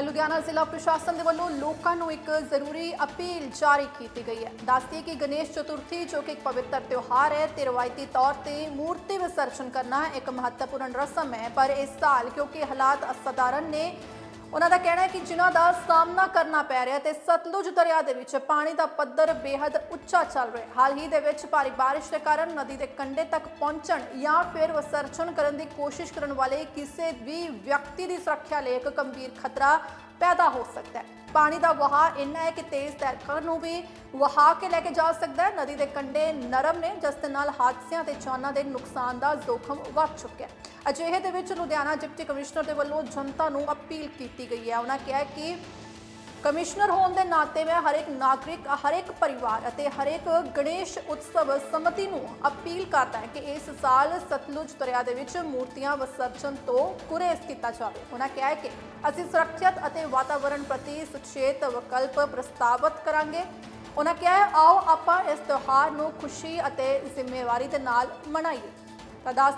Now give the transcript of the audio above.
ਲੁਧਿਆਣਾ ਜ਼ਿਲ੍ਹਾ ਪ੍ਰਸ਼ਾਸਨ ਦੇ ਵੱਲੋਂ ਲੋਕਾਂ ਨੂੰ ਇੱਕ ਜ਼ਰੂਰੀ ਅਪੀਲ ਜਾਰੀ ਕੀਤੀ ਗਈ ਹੈ। ਦੱਸਦੀ ਕਿ ਗਣੇਸ਼ ਚਤੁਰਥੀ, ਜੋ ਕਿ ਇੱਕ ਪਵਿੱਤਰ ਤਿਉਹਾਰ ਹੈ, ਤੇ ਰਵਾਇਤੀ ਤੌਰ ਤੇ ਮੂਰਤੀ ਵਿਸਰਜਨ ਕਰਨਾ ਇੱਕ ਮਹੱਤਵਪੂਰਨ ਰਸਮ ਹੈ। ਪਰ ਇਸ ਸਾਲ ਕਿਉਂਕਿ ਹਾਲਾਤ ਅਸਾਧਾਰਨ ਨੇ ਉਹਨਾਂ ਦਾ ਕਹਿਣਾ ਹੈ ਕਿ ਜਿਨ੍ਹਾਂ ਦਾ ਸਾਹਮਣਾ ਕਰਨਾ ਪੈ ਰਿਹਾ ਤੇ ਸਤਲੁਜ ਦਰਿਆ ਦੇ ਵਿੱਚ ਪਾਣੀ ਦਾ ਪੱਧਰ ਬੇहद ਉੱਚਾ ਚੱਲ ਰਿਹਾ ਹਾਲ ਹੀ ਦੇ ਵਿੱਚ ਭਾਰੀ ਬਾਰਿਸ਼ ਦੇ ਕਾਰਨ ਨਦੀ ਦੇ ਕੰਢੇ ਤੱਕ ਪਹੁੰਚਣ ਜਾਂ ਫਿਰ ਵਿਸਰਜਨ ਕਰਨ ਦੀ ਕੋਸ਼ਿਸ਼ ਕਰਨ ਵਾਲੇ ਕਿਸੇ ਵੀ ਵਿਅਕਤੀ ਦੀ ਸੁਰੱਖਿਆ ਲਈ ਇੱਕ ਗੰਭੀਰ ਖਤਰਾ ਪੈਦਾ ਹੋ ਸਕਦਾ ਹੈ। ਪਾਣੀ ਦਾ ਵਹਾਅ ਇੰਨਾ ਹੈ ਕਿ ਤੇਜ਼ ਤੈਰਕਾਂ ਨੂੰ ਵੀ ਵਹਾ ਕੇ ਲੈ ਕੇ ਜਾ ਸਕਦਾ ਹੈ। ਨਦੀ ਦੇ ਕੰਢੇ ਨਰਮ ਨੇ, ਜਿਸ ਦੇ ਨਾਲ ਹਾਦਸਿਆਂ ਤੇ ਜਾਨਾਂ ਦੇ ਨੁਕਸਾਨ ਦਾ ਜ਼ੋਖਮ ਵੱਧ ਚੁੱਕਿਆ ਹੈ। ਅਜਿਹੇ ਦੇ ਵਿੱਚ ਲੁਧਿਆਣਾ ਡਿਪਟੀ ਕਮਿਸ਼ਨਰ ਦੇ ਵੱਲੋਂ ਜਨਤਾ ਨੂੰ ਅਪੀਲ ਕੀਤੀ ਗਈ ਹੈ। ਉਹਨਾਂ ਕਿਹਾ ਕਿ ਕਮਿਸ਼ਨਰ ਹੋਣ ਦੇ ਨਾਤੇ ਮੈਂ ਹਰੇਕ ਨਾਗਰਿਕ, ਹਰੇਕ ਪਰਿਵਾਰ ਅਤੇ ਹਰੇਕ ਗਣੇਸ਼ ਉਤਸਵ ਸਮਿਤੀ ਨੂੰ ਅਪੀਲ ਕਰਦਾ ਹੈ ਕਿ ਇਸ ਸਾਲ ਸਤਲੁਜ ਦਰਿਆ ਦੇ ਵਿੱਚ ਮੂਰਤੀਆਂ ਵਿਸਰਜਨ ਤੋਂ ਗੁਰੇਜ਼ ਕੀਤਾ ਜਾਵੇ। ਉਹਨਾਂ ਕਿਹਾ ਹੈ ਕਿ ਅਸੀਂ ਸੁਰੱਖਿਅਤ ਅਤੇ ਵਾਤਾਵਰਣ ਪ੍ਰਤੀ ਸੁਚੇਤ ਵਿਕਲਪ ਪ੍ਰਸਤਾਵਿਤ ਕਰਾਂਗੇ। ਉਹਨਾਂ ਕਿਹਾ ਹੈ, ਆਓ ਆਪਾਂ ਇਸ ਤਿਉਹਾਰ ਨੂੰ ਖੁਸ਼ੀ ਅਤੇ ਜ਼ਿੰਮੇਵਾਰੀ ਦੇ ਨਾਲ ਮਨਾਈਏ। ਤਾਂ ਦੱਸ